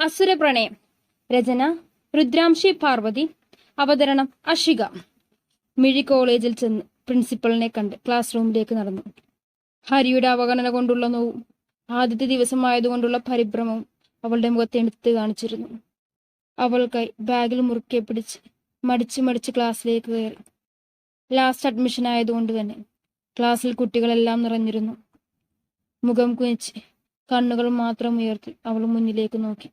അസുര പ്രണയം രചന രുദ്രാംശി പാർവതി. അവതരണം അഷിക. മിഴി കോളേജിൽ ചെന്ന് പ്രിൻസിപ്പളിനെ കണ്ട് ക്ലാസ് റൂമിലേക്ക് നടന്നു. ഹരിയുടെ അവഗണന കൊണ്ടുള്ള നോവും ആദ്യത്തെ ദിവസമായതുകൊണ്ടുള്ള പരിഭ്രമവും അവളുടെ മുഖത്തെ എടുത്ത് കാണിച്ചിരുന്നു. അവൾ കൈ ബാഗിൽ മുറുക്കെ പിടിച്ച് മടിച്ച് മടിച്ച് ക്ലാസ്സിലേക്ക് കയറി. ലാസ്റ്റ് അഡ്മിഷൻ ആയതുകൊണ്ട് തന്നെ ക്ലാസ്സിൽ കുട്ടികളെല്ലാം നിറഞ്ഞിരുന്നു. മുഖം കുനിച്ച് കണ്ണുകൾ മാത്രം ഉയർത്തി അവൾ മുന്നിലേക്ക് നോക്കി.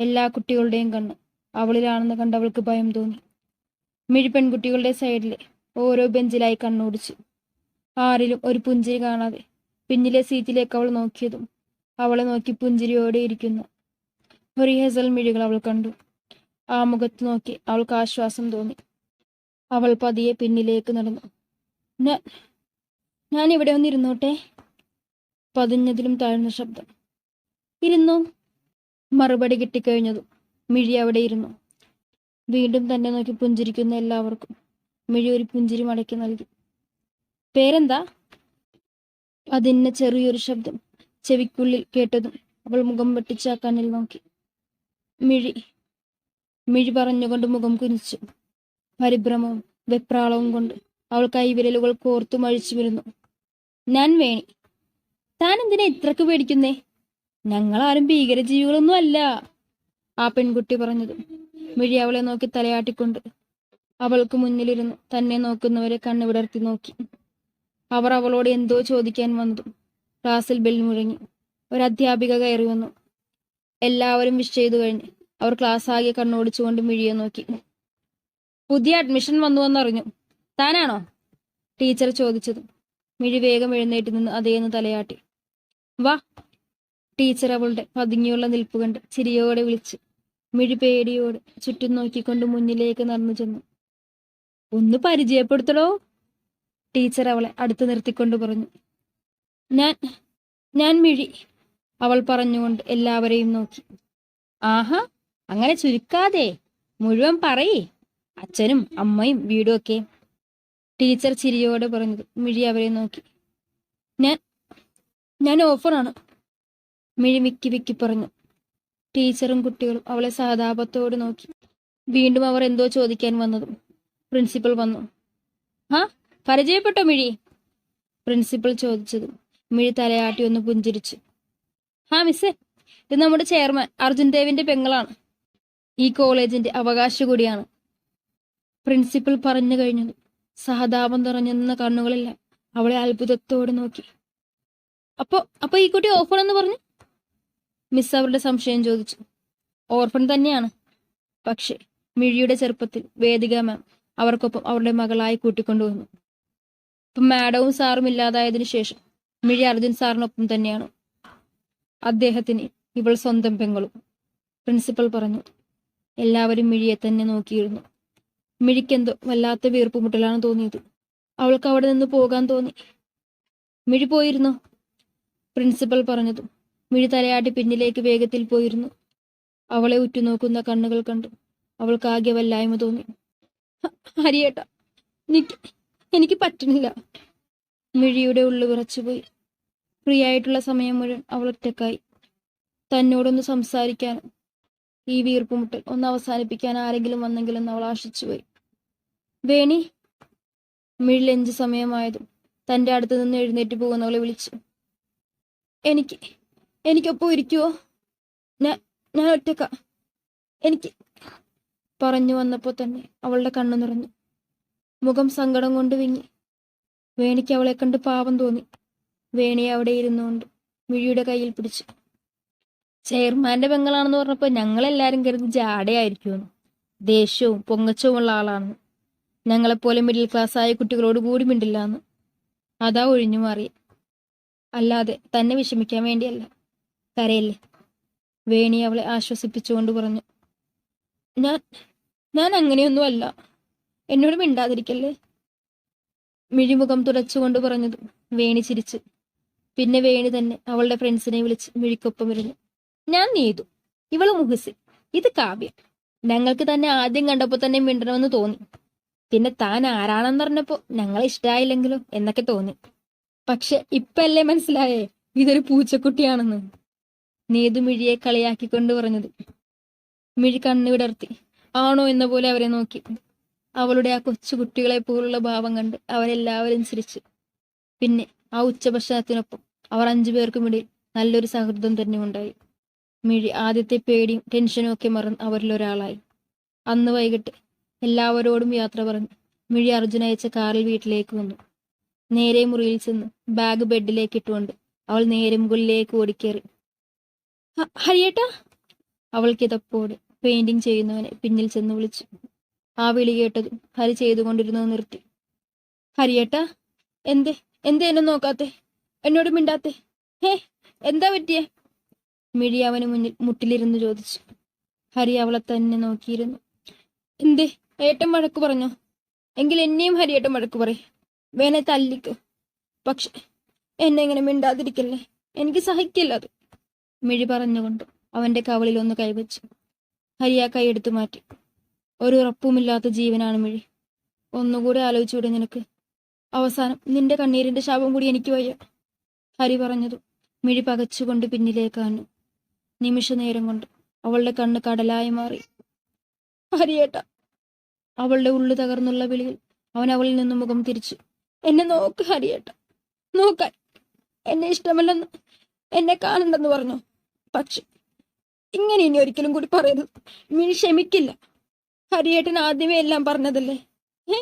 എല്ലാ കുട്ടികളുടെയും കണ്ണ് അവളിലാണെന്ന് കണ്ട് അവൾക്ക് ഭയം തോന്നി. മിഴി പെൺകുട്ടികളുടെ സൈഡിലെ ഓരോ ബെഞ്ചിലായി കണ്ണോടിച്ചു. ആരിലും ഒരു പുഞ്ചിരി കാണാതെ പിന്നിലെ സീറ്റിലേക്ക് അവൾ നോക്കിയതും അവളെ നോക്കി പുഞ്ചിരിയോടെ ഇരിക്കുന്നു. ഒരു ഹെസൽ മിഴികൾ അവൾ കണ്ടു. ആ മുഖത്ത് നോക്കി അവൾക്ക് ആശ്വാസം തോന്നി. അവൾ പതിയെ പിന്നിലേക്ക് നടന്നു. ഞാൻ ഇവിടെ ഒന്ന് ഇരുന്നോട്ടെ പതിഞ്ഞതിലും താഴ്ന്ന ശബ്ദം. ഇരുന്നു. മറുപടി കിട്ടിക്കഴിഞ്ഞതും മിഴി അവിടെ ഇരുന്നു. വീണ്ടും തന്നെ നോക്കി പുഞ്ചിരിക്കുന്ന എല്ലാവർക്കും മിഴി ഒരു പുഞ്ചിരി മടക്കി നൽകി. പേരെന്താ? പതിന്ന ചെറിയൊരു ശബ്ദം ചെവിക്കുള്ളിൽ കേട്ടതും അവൾ മുഖം വെട്ടിച്ച് കണ്ണിൽ നോക്കി. മിഴി. മിഴി പറഞ്ഞുകൊണ്ട് മുഖം കുനിച്ചു. പരിഭ്രമവും വെപ്രാളവും കൊണ്ട് അവൾ കൈവിരലുകൾ കോർത്തു മഴിച്ചു വരുന്നു. ഞാൻ വേണി. താൻ എന്തിനാ ഇത്രക്ക് പേടിക്കുന്നേ? ഞങ്ങളാരും ഭീകരജീവികളൊന്നും അല്ല ആ പെൺകുട്ടി പറഞ്ഞത്. മിഴി അവളെ നോക്കി തലയാട്ടിക്കൊണ്ട് അവൾക്ക് മുന്നിലിരുന്ന്. തന്നെ നോക്കുന്നവരെ കണ്ണു വിടർത്തി നോക്കി. അവർ അവളോട് എന്തോ ചോദിക്കാൻ വന്നതും ക്ലാസ്സിൽ ബെൽ മുഴങ്ങി. ഒരു അധ്യാപിക കയറി വന്നു. എല്ലാവരും വിഷ് ചെയ്തു കഴിഞ്ഞ് അവർ ക്ലാസ് ആകെ കണ്ണോടിച്ചുകൊണ്ട് മിഴിയെ നോക്കി. പുതിയ അഡ്മിഷൻ വന്നു എന്നറിഞ്ഞു താനാണോ? ടീച്ചർ ചോദിച്ചതും മിഴി വേഗം എഴുന്നേറ്റ് നിന്ന് അതേന്ന് തലയാട്ടി. വാ. ടീച്ചർ അവളുടെ പതുങ്ങിയുള്ള നിൽപ്പ് കണ്ട് ചിരിയോടെ വിളിച്ച്. മിഴി പേടിയോടെ ചുറ്റും നോക്കിക്കൊണ്ട് മുന്നിലേക്ക് നടന്നു ചെന്നു. ഒന്ന് പരിചയപ്പെടുത്തടോ? ടീച്ചർ അവളെ അടുത്ത് നിർത്തിക്കൊണ്ട് പറഞ്ഞു. ഞാൻ ഞാൻ മിഴി അവൾ പറഞ്ഞുകൊണ്ട് എല്ലാവരെയും നോക്കി. ആഹാ അങ്ങനെ ചുരുക്കാതെ. മുഴുവൻ പറയേ. അച്ഛനും അമ്മയും വീടും ടീച്ചർ ചിരിയോടെ പറഞ്ഞത് മിഴി അവരെ നോക്കി. ഞാൻ ഞാൻ ഓഫറാണ്. മിഴി വിക്കി വിക്കി പറഞ്ഞു. ടീച്ചറും കുട്ടികളും അവളെ സഹതാപത്തോട് നോക്കി. വീണ്ടും അവർ എന്തോ ചോദിക്കാൻ വന്നതും. പ്രിൻസിപ്പൽ വന്നു. ആ പരിചയപ്പെട്ടോ മിഴി? പ്രിൻസിപ്പൽ ചോദിച്ചതും. മിഴി തലയാട്ടി ഒന്ന് പുഞ്ചിരിച്ചു. ആ മിസ്സേ ഇത് നമ്മുടെ ചെയർമാൻ അർജുൻ ദേവിന്റെ പെങ്ങളാണ്. ഈ കോളേജിന്റെ അവകാശ കൂടിയാണ്. പ്രിൻസിപ്പൽ പറഞ്ഞു കഴിഞ്ഞത്. സഹതാപം തുറഞ്ഞെന്ന കണ്ണുകളില്ല കണ്ണുകളെല്ലാം. അവളെ അത്ഭുതത്തോടെ നോക്കി. അപ്പോ അപ്പൊ ഈ കുട്ടി ഓർഫൺ എന്ന് പറഞ്ഞു? മിസ് അവരുടെ സംശയം ചോദിച്ചു. ഓർഫൺ തന്നെയാണ്. പക്ഷെ മിഴിയുടെ ചെറുപ്പത്തിൽ വേദിക മാം അവർക്കൊപ്പം അവരുടെ മകളായി കൂട്ടിക്കൊണ്ടുവന്നു ഇപ്പം മാഡവും സാറും ഇല്ലാതായതിനു ശേഷം മിഴി അർജുൻ സാറിനൊപ്പം തന്നെയാണ്. അദ്ദേഹത്തിന് ഇവൾ സ്വന്തം പെങ്ങളും. പ്രിൻസിപ്പൽ പറഞ്ഞു എല്ലാവരും മിഴിയെ തന്നെ നോക്കിയിരുന്നു. മിഴിക്കെന്തോ വല്ലാത്ത വീർപ്പുമുട്ടലാണ് തോന്നിയത്. അവൾക്ക് അവിടെ നിന്ന് പോകാൻ തോന്നി. മിഴി പോയിരുന്നു? പ്രിൻസിപ്പൽ പറഞ്ഞതും മിഴി തലയാട്ടി പിന്നിലേക്ക് വേഗത്തിൽ പോയിരുന്നു. അവളെ ഉറ്റുനോക്കുന്ന കണ്ണുകൾ കണ്ടു. അവൾക്ക് ആകെ വല്ലായ്മ തോന്നി. "ഹ- ഹരിയേട്ട എനിക്ക് പറ്റുന്നില്ല പറ്റണില്ല. മിഴിയുടെ ഉള്ളു വിറച്ചുപോയി. ഫ്രീ ആയിട്ടുള്ള സമയം മുഴുവൻ അവൾ ഒറ്റക്കായി തന്നോടൊന്ന് സംസാരിക്കാനും ഈ വീർപ്പുമുട്ടൽ ഒന്ന് അവസാനിപ്പിക്കാൻ ആരെങ്കിലും വന്നെങ്കിലെന്ന് അവൾ ആശിച്ചുപോയി. വേണി. മിഴി എഞ്ച് സമയമായതും തന്റെ അടുത്ത് നിന്ന് എഴുന്നേറ്റ് പോകുന്നവളെ വിളിച്ചു. എനിക്ക് എനിക്കൊപ്പം ഇരിക്കുവോ? ഞാൻ ഞാൻ ഒറ്റക്ക. എനിക്ക് പറഞ്ഞു വന്നപ്പോൾ തന്നെ അവളുടെ കണ്ണു നിറഞ്ഞു. മുഖം സങ്കടം കൊണ്ട് വിങ്ങി. വേണിക്ക് അവളെ കണ്ട് പാപം തോന്നി. വേണി അവിടെ ഇരുന്നുകൊണ്ട് മിഴിയുടെ കയ്യിൽ പിടിച്ചു. ചെയർമാന്റെ പെങ്ങളാണെന്ന് പറഞ്ഞപ്പോൾ ഞങ്ങളെല്ലാരും കരുതി ജാടയായിരിക്കുമെന്ന്. ദേഷ്യവും പൊങ്ങച്ചവും ഉള്ള ആളാണ് ഞങ്ങളെപ്പോലെ മിഡിൽ ക്ലാസ് ആയ കുട്ടികളോട് കൂടി മിണ്ടില്ല എന്ന് അതാ ഒഴിഞ്ഞു മാറി അല്ലാതെ തന്നെ വിഷമിക്കാൻ വേണ്ടിയല്ല. കരയല്ലേ? വേണി അവളെ ആശ്വസിപ്പിച്ചുകൊണ്ട് പറഞ്ഞു. ഞാൻ ഞാൻ അങ്ങനെയൊന്നുമല്ല. എന്നോട് മിണ്ടാതിരിക്കല്ലേ? മിഴിമുഖം തുടച്ചുകൊണ്ട് പറഞ്ഞത് വേണി ചിരിച്ച്. പിന്നെ വേണി തന്നെ അവളുടെ ഫ്രണ്ട്സിനെ വിളിച്ച് മിഴിക്കൊപ്പം ഇരുന്നു. ഞാൻ നീതു ഇവൾ മുഹസിൻ. ഇത് കാവ്യ. ഞങ്ങൾക്ക് തന്നെ ആദ്യം കണ്ടപ്പോൾ തന്നെ മിണ്ടണമെന്ന് തോന്നി. പിന്നെ താൻ ആരാണെന്ന് പറഞ്ഞപ്പോ ഞങ്ങളെ ഇഷ്ടായില്ലെങ്കിലോ എന്നൊക്കെ തോന്നി. പക്ഷെ ഇപ്പല്ലേ മനസ്സിലായേ ഇതൊരു പൂച്ചക്കുട്ടിയാണെന്ന്. നീതു മിഴിയെ കളിയാക്കിക്കൊണ്ട് പറഞ്ഞത്. മിഴി കണ്ണു വിടർത്തി. ആണോ എന്ന പോലെ അവരെ നോക്കി. അവളുടെ ആ കൊച്ചു കുട്ടികളെ പോലുള്ള ഭാവം കണ്ട് അവരെല്ലാവരും ചിരിച്ചു. പിന്നെ ആ ഉച്ചഭക്ഷണത്തിനൊപ്പം അവർ അഞ്ചു പേർക്കും ഇടയിൽ നല്ലൊരു സൗഹൃദം തന്നെ ഉണ്ടായി. മിഴി ആദ്യത്തെ പേടിയും ടെൻഷനും ഒക്കെ മറന്ന് അവരിൽ ഒരാളായി. അന്ന് വൈകിട്ട് എല്ലാവരോടും യാത്ര പറഞ്ഞു മിഴി അർജുന അയച്ച കാറിൽ വീട്ടിലേക്ക് വന്നു. നേരെ മുറിയിൽ ചെന്ന് ബാഗ് ബെഡിലേക്ക് ഇട്ടുകൊണ്ട് അവൾ നേരെ മുകളിലേക്ക് ഓടിക്കേറി. "ഹ- ഹരിയേട്ടാ? അവൾ കിതപ്പോടെ പെയിന്റിംഗ് ചെയ്യുന്നവനെ പിന്നിൽ ചെന്ന് വിളിച്ചു. ആ വിളി കേട്ടതും ഹരി ചെയ്തുകൊണ്ടിരുന്നത് നിർത്തി. ഹരിയേട്ടാ എന്തേ? എന്തേ എന്നെ നോക്കാത്തെ? എന്നോട് മിണ്ടാത്തെ? ഹേ എന്താ പറ്റിയ? മിഴി അവന് മുന്നിൽ മുട്ടിലിരുന്ന് ചോദിച്ചു. ഹരി അവളെ തന്നെ നോക്കിയിരുന്നു. എന്തേ? ഏട്ടൻ വഴക്ക് പറഞ്ഞോ? എങ്കിൽ എന്നെയും ഹരിയേട്ടൻ വഴക്ക് പറയും. വേണേ തല്ലിക്കോ. പക്ഷെ എന്നെ ഇങ്ങനെ മിണ്ടാതിരിക്കല്ലേ? എനിക്ക് സഹിക്കില്ല അത്. മിഴി പറഞ്ഞുകൊണ്ട് അവന്റെ കവളിൽ ഒന്ന് കൈവച്ചു ഹരിയ കൈ എടുത്തു മാറ്റി. ഒരു ഉറപ്പുമില്ലാത്ത ജീവനാണ് മിഴി. ഒന്നുകൂടി ആലോചിച്ചൂടെ നിനക്ക്. അവസാനം നിന്റെ കണ്ണീരിന്റെ ശാപം കൂടി എനിക്ക് വയ്യ. ഹരി പറഞ്ഞതു മിഴി പകച്ചുകൊണ്ട് പിന്നിലേക്കാണ് നിമിഷ നേരം കൊണ്ട് അവളുടെ കണ്ണ് കടലായി മാറി. ഹരിയേട്ട അവളുടെ ഉള്ളു തകർന്നുള്ള വിളിയിൽ അവൻ അവളിൽ നിന്നും മുഖം തിരിച്ചു. എന്നെ നോക്ക് ഹരിയേട്ട. നോക്കാൻ എന്നെ ഇഷ്ടമല്ലെന്ന് എന്നെ കാണണ്ടെന്ന് പറഞ്ഞു. പക്ഷെ ഇങ്ങനെ ഇനി ഒരിക്കലും കൂടി പറയരുത്. മിനി ക്ഷമിക്കില്ല. ഹരിയേട്ടൻ ആദ്യമേ എല്ലാം പറഞ്ഞതല്ലേ? ഏ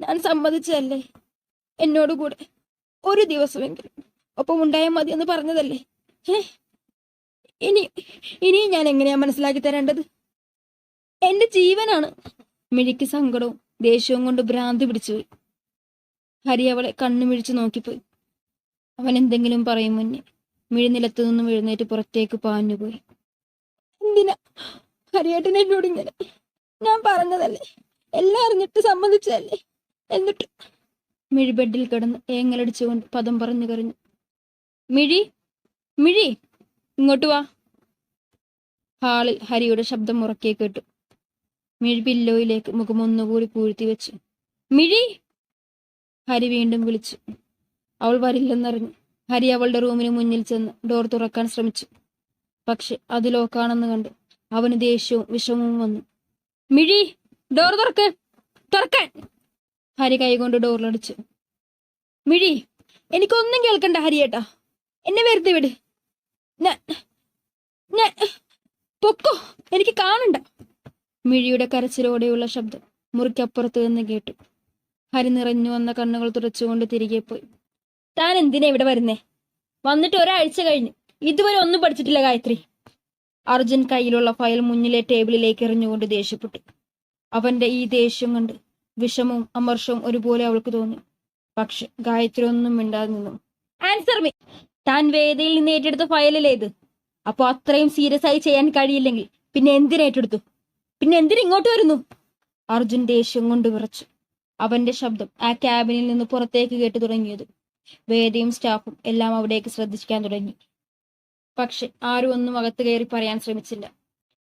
ഞാൻ സമ്മതിച്ചതല്ലേ? എന്നോട് കൂടെ ഒരു ദിവസമെങ്കിലും ഒപ്പം ഉണ്ടായാൽ മതി എന്ന് പറഞ്ഞതല്ലേ? ഏ ഇനി ഇനി ഞാൻ എങ്ങനെയാ മനസ്സിലാക്കി തരേണ്ടത്? എന്റെ ജീവനാണ് മിഴിക്ക് സങ്കടവും ദേഷ്യവും കൊണ്ട് ഭ്രാന്തി പിടിച്ചുപോയി ഹരി അവളെ കണ്ണു മിഴിച്ചു നോക്കിപ്പോയി അവൻ എന്തെങ്കിലും പറയും മുന്നേ. മിഴി നിലത്തു നിന്നും എഴുന്നേറ്റ് പുറത്തേക്ക് പാഞ്ഞുപോയി. എന്തിനാ? ഹരിയേട്ടൻ എന്നോട് ഇങ്ങനെ? ഞാൻ പറഞ്ഞതല്ലേ? എല്ലാം അറിഞ്ഞിട്ട് സമ്മതിച്ചതല്ലേ? എന്നിട്ട് മിഴി ബെഡിൽ കിടന്ന് ഏങ്ങലടിച്ചുകൊണ്ട് പദം പറഞ്ഞു കറിഞ്ഞു മിഴി മിഴി ഇങ്ങോട്ട് വാ. ഹാളിൽ ഹരിയുടെ ശബ്ദം ഉറക്കേ കേട്ടു. മിഴി പില്ലോയിലേക്ക് മുഖം ഒന്നുകൂടി പൂഴ്ത്തി വെച്ചു. മിഴി ഹരി വീണ്ടും വിളിച്ചു. അവൾ വരില്ലെന്നറിഞ്ഞു. ഹരി അവളുടെ റൂമിന് മുന്നിൽ ചെന്ന് ഡോർ തുറക്കാൻ ശ്രമിച്ചു. പക്ഷെ അത് ലോക്കാണെന്ന് കണ്ട്. അവന് ദേഷ്യവും വിഷമവും വന്നു. മിഴി ഡോർ തുറക്ക്. തുറക്കാൻ. ഹരി കൈകൊണ്ട് ഡോറിലടിച്ചു മിഴി എനിക്കൊന്നും കേൾക്കണ്ട ഹരിയേട്ടാ. എന്നെ വെറുതെ വിട്. ഞാൻ ഞാൻ പൊക്കോ. എനിക്ക് കാണണ്ട. മിഴിയുടെ കരച്ചിലോടെയുള്ള ശബ്ദം മുറിക്കപ്പുറത്ത് നിന്ന് കേട്ടു. ഹരി നിറഞ്ഞു വന്ന കണ്ണുകൾ തുടച്ചുകൊണ്ട് തിരികെ പോയി. താൻ എന്തിനാ ഇവിടെ വരുന്നേ? വന്നിട്ട് ഒരാഴ്ച കഴിഞ്ഞു. ഇതുവരെ ഒന്നും പഠിച്ചിട്ടില്ല ഗായത്രി. അർജുൻ കയ്യിലുള്ള ഫയൽ മുന്നിലെ ടേബിളിലേക്ക് എറിഞ്ഞുകൊണ്ട് ദേഷ്യപ്പെട്ടു. അവന്റെ ഈ ദേഷ്യം കണ്ട് വിഷമവും അമർഷവും ഒരുപോലെ അവൾക്ക് തോന്നി. പക്ഷെ ഗായത്രി ഒന്നും മിണ്ടാതെ നിന്നു. ആൻസർ മീ താൻ വേദിയിൽ നിന്ന് ഏറ്റെടുത്ത ഫയലിലേത് ഇത്? അപ്പൊ അത്രയും സീരിയസ് ആയി ചെയ്യാൻ കഴിയില്ലെങ്കിൽ പിന്നെ എന്തിനേറ്റെടുത്തു പിന്നെ എന്തിനു ഇങ്ങോട്ട് വരുന്നു? അർജുൻ ദേഷ്യം കൊണ്ട് വിറച്ചു. അവന്റെ ശബ്ദം ആ ക്യാബിനിൽ നിന്ന് പുറത്തേക്ക് കേട്ടു തുടങ്ങിയത് വേദിയും സ്റ്റാഫും എല്ലാം അവിടേക്ക് ശ്രദ്ധിക്കാൻ തുടങ്ങി. പക്ഷെ ആരും ഒന്നും അകത്ത് കയറി പറയാൻ ശ്രമിച്ചില്ല.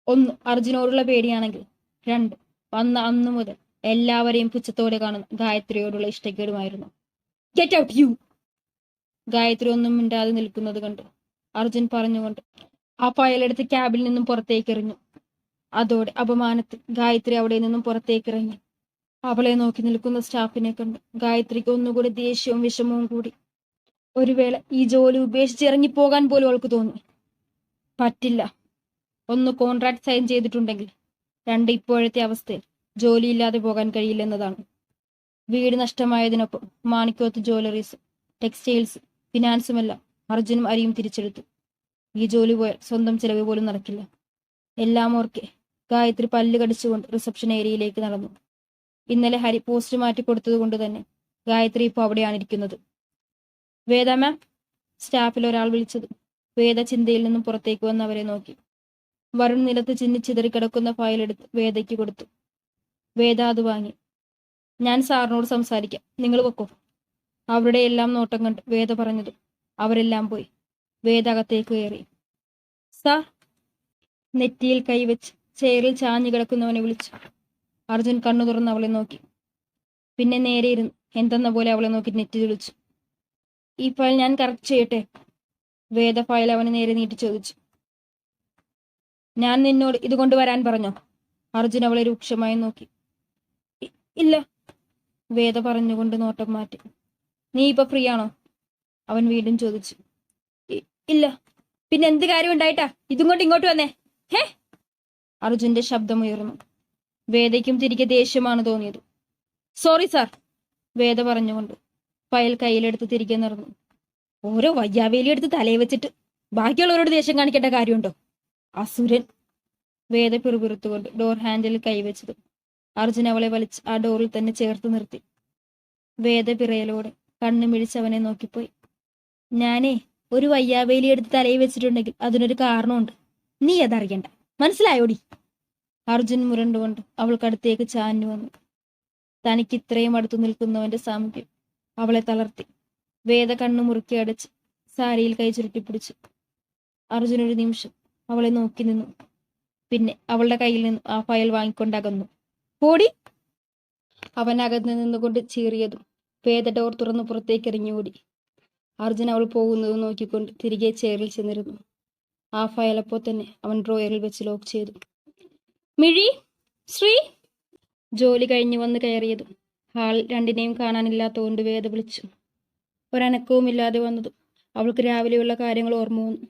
ഒന്ന് അർജുനോടുള്ള പേടിയാണെങ്കിൽ. രണ്ട് വന്ന അന്നു മുതൽ എല്ലാവരെയും പുച്ഛത്തോടെ കാണുന്ന ഗായത്രിയോടുള്ള ഇഷ്ടക്കേടുമായിരുന്നു. ഗെറ്റ് ഔട്ട് യു ഗായത്രി ഒന്നും മിണ്ടാതെ നിൽക്കുന്നത് കണ്ട്. അർജുൻ പറഞ്ഞുകൊണ്ട് ആ ഫയലെടുത്ത് ക്യാബിൽ നിന്നും പുറത്തേക്ക് എറിഞ്ഞു. അതോടെ അപമാനത്തിൽ ഗായത്രി അവിടെ നിന്നും പുറത്തേക്ക് ഇറങ്ങി. അവളെ നോക്കി നിൽക്കുന്ന സ്റ്റാഫിനെ കണ്ട് ഗായത്രിക്ക് ഒന്നുകൂടി ദേഷ്യവും വിഷമവും കൂടി. ഒരു വേള ഈ ജോലി ഉപേക്ഷിച്ച് ഇറങ്ങിപ്പോകാൻ പോലും അവൾക്ക് തോന്നി. പറ്റില്ല. ഒന്ന് കോൺട്രാക്ട് സൈൻ ചെയ്തിട്ടുണ്ടെങ്കിൽ രണ്ട് ഇപ്പോഴത്തെ അവസ്ഥയിൽ ജോലിയില്ലാതെ പോകാൻ കഴിയില്ലെന്നതാണ്. വീട് നഷ്ടമായതിനൊപ്പം മാണിക്കോത്ത് ജ്വല്ലറീസ് ടെക്സ്റ്റൈൽസ് ഫിനാൻസും എല്ലാം അർജുനും അരിയും തിരിച്ചെടുത്തു. ഈ ജോലി പോയാൽ സ്വന്തം ചിലവ് പോലും നടക്കില്ല. എല്ലാം ഓർക്കെ ഗായത്രി പല്ല് കടിച്ചുകൊണ്ട് റിസപ്ഷൻ ഏരിയയിലേക്ക് നടന്നു. ഇന്നലെ ഹരി പോസ്റ്റ് മാറ്റി കൊടുത്തത് കൊണ്ട് തന്നെ ഗായത്രി ഇപ്പോൾ അവിടെയാണ് ഇരിക്കുന്നത്. വേദ മാം സ്റ്റാഫിൽ ഒരാൾ വിളിച്ചത്. വേദ ചിന്തയിൽ നിന്നും പുറത്തേക്ക് വന്ന് അവരെ നോക്കി. വരുൺ നിലത്ത് ചിന്നി ചിതറിക്കിടക്കുന്ന ഫയൽ എടുത്ത് വേദയ്ക്ക് കൊടുത്തു. വേദ അത് വാങ്ങി. ഞാൻ സാറിനോട് സംസാരിക്കാം. നിങ്ങൾ വെക്കോ അവരുടെ എല്ലാം നോട്ടം കണ്ട് വേദ പറഞ്ഞതും അവരെല്ലാം പോയി. വേദ അകത്തേക്ക് കയറി. സാർ നെറ്റിയിൽ കൈവച്ച് ചെയറിൽ ചാഞ്ഞു കിടക്കുന്നവനെ വിളിച്ചു. അർജുൻ കണ്ണു തുറന്ന് അവളെ നോക്കി. പിന്നെ നേരെ ഇരുന്നു എന്തെന്ന പോലെ അവളെ നോക്കി നെറ്റി തെളിച്ചു ഈ ഫയൽ ഞാൻ കറക്റ്റ് ചെയ്യട്ടെ? വേദ ഫയൽ അവന് നേരെ നീട്ടി ചോദിച്ചു. ഞാൻ നിന്നോട് ഇത് കൊണ്ടുവരാൻ പറഞ്ഞോ? അർജുൻ അവളെ രൂക്ഷമായി നോക്കി. ഇല്ല വേദ പറഞ്ഞുകൊണ്ട് നോട്ടം മാറ്റി. നീ ഇപ്പൊ ഫ്രീ ആണോ? അവൻ വീണ്ടും ചോദിച്ചു. ഇല്ല. പിന്നെ എന്ത് കാര്യം ഉണ്ടായിട്ടാ? ഇതും കൊണ്ട് ഇങ്ങോട്ട് വന്നേ. ഹേ? അർജുന്റെ ശബ്ദമുയർന്നു വേദയ്ക്കും തിരികെ ദേഷ്യമാണ് തോന്നിയത്. സോറി സാർ വേദ പറഞ്ഞുകൊണ്ട് ഫയൽ കയ്യിലെടുത്ത് തിരികെ നിറഞ്ഞു. ഓരോ വയ്യാവേലി എടുത്ത് തലയിൽ വെച്ചിട്ട് ബാക്കിയുള്ളവരോട് ദേഷ്യം കാണിക്കേണ്ട കാര്യമുണ്ടോ? അസുരൻ. വേദ പിറുപിറുത്തുകൊണ്ട് ഡോർ ഹാൻഡിൽ കൈവച്ചത് അർജുൻ അവളെ വലിച്ച് ആ ഡോറിൽ തന്നെ ചേർത്ത് നിർത്തി. വേദ പിറയലോടെ കണ്ണു മിഴിച്ച് അവനെ നോക്കിപ്പോയി. ഞാനേ ഒരു വയ്യാവേലി എടുത്ത് തലയിൽ വെച്ചിട്ടുണ്ടെങ്കിൽ അതിനൊരു കാരണമുണ്ട്. നീ അതറിയണ്ട. മനസ്സിലായോടി? അർജുൻ മുരണ്ടുകൊണ്ട് അവൾക്കടുത്തേക്ക് ചാഞ്ഞു വന്നു. തനിക്ക് ഇത്രയും അടുത്തു നിൽക്കുന്നവന്റെ സാമീപ്യം അവളെ തളർത്തി. വേദ കണ്ണു മുറുക്കി അടച്ച് സാരിയിൽ കൈ ചുരുട്ടിപ്പിടിച്ചു അർജുൻ ഒരു നിമിഷം അവളെ നോക്കി നിന്നു. പിന്നെ അവളുടെ കയ്യിൽ നിന്ന് ആ ഫയൽ വാങ്ങിക്കൊണ്ടകന്നു ഓടി! അവൻ അകന്ന് നിന്നുകൊണ്ട് ചീറിയതും വേദ ഡോർ തുറന്ന് പുറത്തേക്ക് ഇറങ്ങി ഓടി. അർജുൻ അവൾ പോകുന്നത് നോക്കിക്കൊണ്ട് തിരികെ ചെയറിൽ ചെന്നിരുന്നു. ആ ഫയൽ അപ്പോൾ തന്നെ അവൻ ഡ്രോയറിൽ വെച്ച് ലോക്ക് ചെയ്തു. മിഴി ശ്രീ. ജോലി കഴിഞ്ഞു വന്ന് കയറിയതും ഹാൾ രണ്ടിനെയും കാണാനില്ലാത്തതുകൊണ്ട് വേദ വിളിച്ചു. ഒരനക്കവും ഇല്ലാതെ വന്നതും അവൾക്ക് രാവിലെയുള്ള കാര്യങ്ങൾ ഓർമ്മ വന്നു.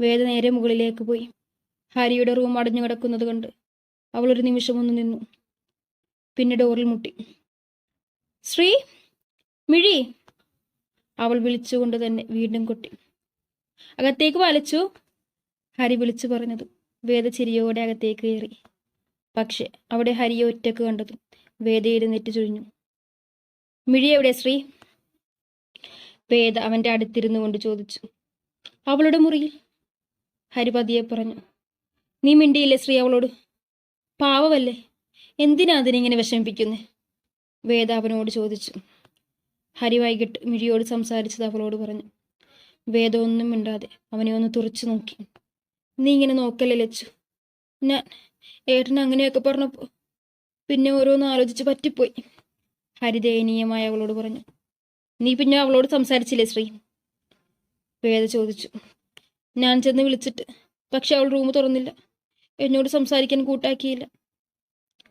വേദ നേരെ മുകളിലേക്ക് പോയി. ഹരിയുടെ റൂം അടഞ്ഞു കിടക്കുന്നത് കണ്ട് അവൾ ഒരു നിമിഷം ഒന്ന് നിന്നു. പിന്നെ ഡോറിൽ മുട്ടി. ശ്രീ മിഴി. അവൾ വിളിച്ചുകൊണ്ട് തന്നെ വീണ്ടും കൊട്ടി. അകത്തേക്ക് വലിച്ചു. ഹരി വിളിച്ചു പറഞ്ഞതും വേദ ചിരിയോടെ അകത്തേക്ക് കയറി. പക്ഷെ അവിടെ ഹരിയെ ഒറ്റയ്ക്ക് കണ്ടതും വേദയുടെ നെറ്റി ചുഴിഞ്ഞു മിഴി എവിടെ ശ്രീ വേദ അവന്റെ അടുത്തിരുന്നു കൊണ്ട് ചോദിച്ചു. അവളുടെ മുറിയിൽ. ഹരിപതിയെ പറഞ്ഞു. നീ മിണ്ടിയില്ലേ ശ്രീ അവളോട്? പാവമല്ലേ? എന്തിനാ അതിനിങ്ങനെ വിഷമിപ്പിക്കുന്നേ? വേദ അവനോട് ചോദിച്ചു. ഹരി വൈകിട്ട് മിഴിയോട് സംസാരിച്ചത് അവളോട് പറഞ്ഞു. വേദ ഒന്നും മിണ്ടാതെ അവനെ ഒന്ന് തുറച്ചു നോക്കി. നീ ഇങ്ങനെ നോക്കല്ലേ ലച്ചു? ഞാൻ ഏട്ടൻ അങ്ങനെയൊക്കെ പറഞ്ഞപ്പോ പിന്നെ ഓരോന്ന് ആലോചിച്ച് പറ്റിപ്പോയി. ഹരി ദയനീയമായി അവളോട് പറഞ്ഞു. നീ പിന്നെ അവളോട് സംസാരിച്ചില്ലേ ശ്രീ? വേദ ചോദിച്ചു. ഞാൻ ചെന്ന് വിളിച്ചിട്ട് പക്ഷെ അവൾ റൂം തുറന്നില്ല. എന്നോട് സംസാരിക്കാൻ കൂട്ടാക്കിയില്ല.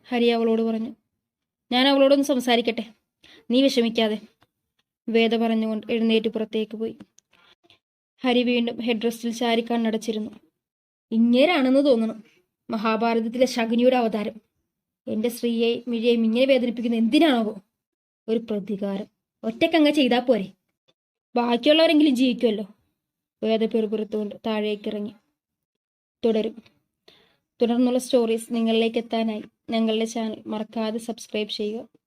ഹരി അവളോട് പറഞ്ഞു. ഞാൻ അവളോടൊന്ന് സംസാരിക്കട്ടെ. നീ വിഷമിക്കാതെ. വേദ പറഞ്ഞുകൊണ്ട് എഴുന്നേറ്റ് പുറത്തേക്ക് പോയി. ഹരി വീണ്ടും ഹെഡ് റെസ്റ്റിൽ ചാരി കണ്ണടച്ചിരുന്നു. ഇങ്ങേരാണെന്ന് തോന്നുന്നു മഹാഭാരതത്തിലെ ശകുനിയുടെ അവതാരം. എന്റെ സ്ത്രീയെ മിഴിയെയും ഇങ്ങനെ വേദനിപ്പിക്കുന്ന എന്തിനാണോ ഒരു പ്രതികാരം. ഒറ്റക്കങ്ങ ചെയ്താൽ പോരെ. ബാക്കിയുള്ളവരെങ്കിലും ജീവിക്കുമല്ലോ. വേദ താഴേക്ക് ഇറങ്ങി. തുടരും. തുടർന്നുള്ള സ്റ്റോറീസ് നിങ്ങളിലേക്ക് എത്താനായി ഞങ്ങളുടെ ചാനൽ മറക്കാതെ സബ്സ്ക്രൈബ് ചെയ്യുക.